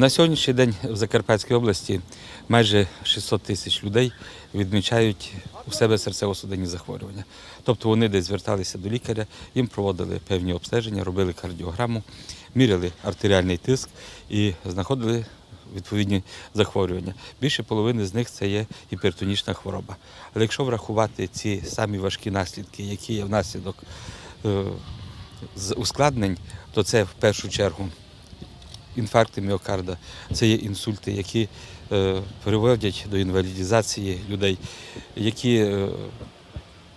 На сьогоднішній день в Закарпатській області майже 600 тисяч людей відмічають у себе серцево-судинні захворювання. Тобто вони десь зверталися до лікаря, їм проводили певні обстеження, робили кардіограму, міряли артеріальний тиск і знаходили відповідні захворювання. Більше половини з них це є гіпертонічна хвороба. Але якщо врахувати ці самі важкі наслідки, які є внаслідок е, ускладнень, то це в першу чергу інфаркти міокарда, це є інсульти, які е, приводять до інвалідізації людей, які е,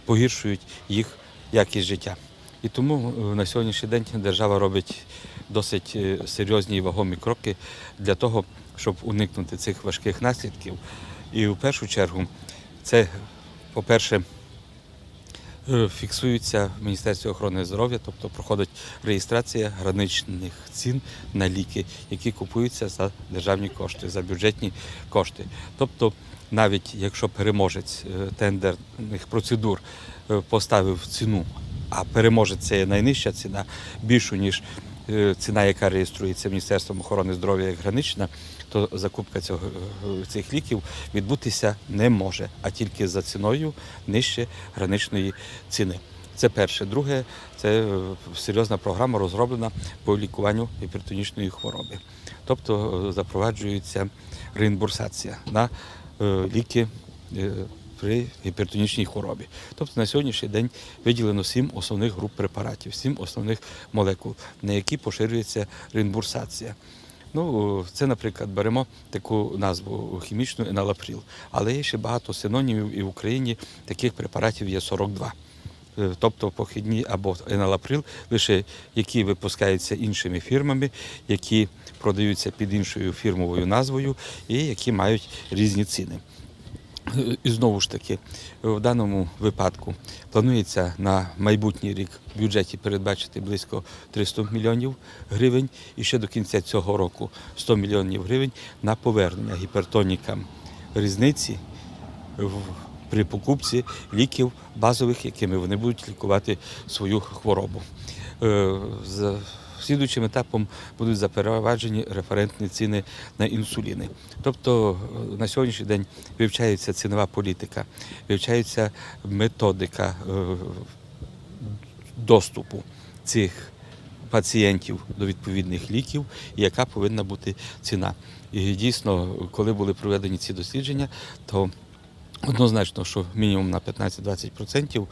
погіршують їх якість життя. І тому е, на сьогоднішній день держава робить досить серйозні і вагомі кроки для того, щоб уникнути цих важких наслідків. І в першу чергу це, по-перше, Е, Фіксується в Міністерстві охорони здоров'я, тобто проходить реєстрація граничних цін на ліки, які купуються за державні кошти, за бюджетні кошти. Тобто, навіть якщо переможець е, тендерних процедур е, поставив ціну, а переможець це найнижча ціна, більшу ніж ціна, яка реєструється Міністерством охорони здоров'я як гранична, то закупка цього, е, цих ліків відбутися не може, а тільки за ціною нижче граничної ціни. Це перше. Друге, це е, серйозна програма розроблена по лікуванню гіпертонічної хвороби. Тобто е, запроваджується реімбурсація на е, ліки е, при гіпертонічній хворобі. Тобто на сьогоднішній день виділено сім основних груп препаратів, сім основних молекул, на які поширюється реімбурсація. Ну, це, наприклад, беремо таку назву хімічну еналапріл. Але є ще багато синонімів, і в Україні таких препаратів є 42. Е, Тобто похідні або еналаприл, лише які випускаються іншими фірмами, які продаються під іншою фірмовою назвою і які мають різні ціни. Е, І знову ж таки, в даному випадку планується на майбутній рік в бюджеті передбачити близько 300 мільйонів гривень і ще до кінця цього року 100 мільйонів гривень на повернення гіпертонікам різниці при покупці ліків базових, якими вони будуть лікувати свою хворобу. Слідуючим етапом будуть запроваджені референтні ціни на інсуліни. Тобто е, на сьогоднішній день вивчається цінова політика, вивчається методика е, доступу цих пацієнтів до відповідних ліків, і яка повинна бути ціна. І дійсно, коли були проведені ці дослідження, то Однозначно, що мінімум на 15-20%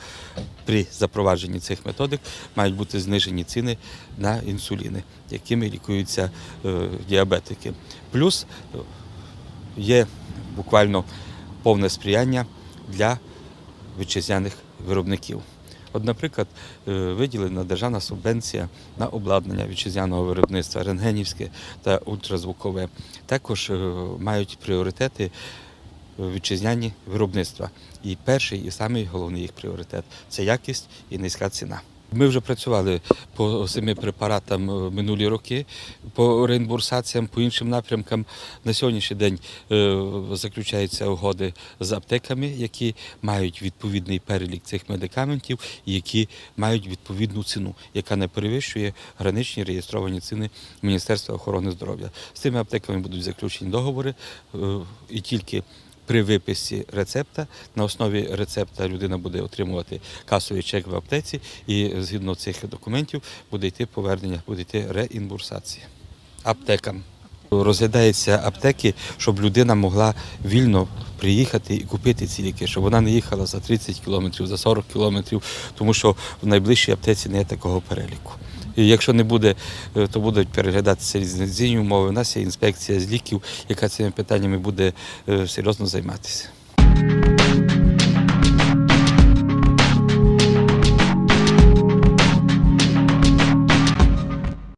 при запровадженні цих методик мають бути знижені ціни на інсуліни, якими лікуються е, діабетики. Плюс е, є буквально повне сприяння для вітчизняних виробників. От, наприклад, е, виділена державна субвенція на обладнання вітчизняного виробництва рентгенівське та ультразвукове. Також мають пріоритети вітчизняні виробництва. І перший, і самий головний їх пріоритет це якість і низька ціна. Ми вже працювали по семи препаратам е, минулі роки, по реімбурсаціям, по іншим напрямкам. На сьогоднішній день е, заключаються угоди з аптеками, які мають відповідний перелік цих медикаментів, які мають відповідну ціну, яка не перевищує граничні реєстровані ціни Міністерства охорони здоров'я. З цими аптеками будуть заключені договори е, і тільки при виписі рецепта на основі рецепта людина буде отримувати касовий чек в аптеці, і згідно цих документів буде йти повернення, буде йти реімбурсація аптекам. Розглядається аптеки, щоб людина могла вільно приїхати і купити ці ліки, щоб вона не їхала за 30 кілометрів, за 40 кілометрів, тому що в найближчій аптеці не є такого переліку. І якщо не буде, е, то будуть переглядатися різні умови. У нас є інспекція з ліків, яка цими питаннями буде е, серйозно займатися.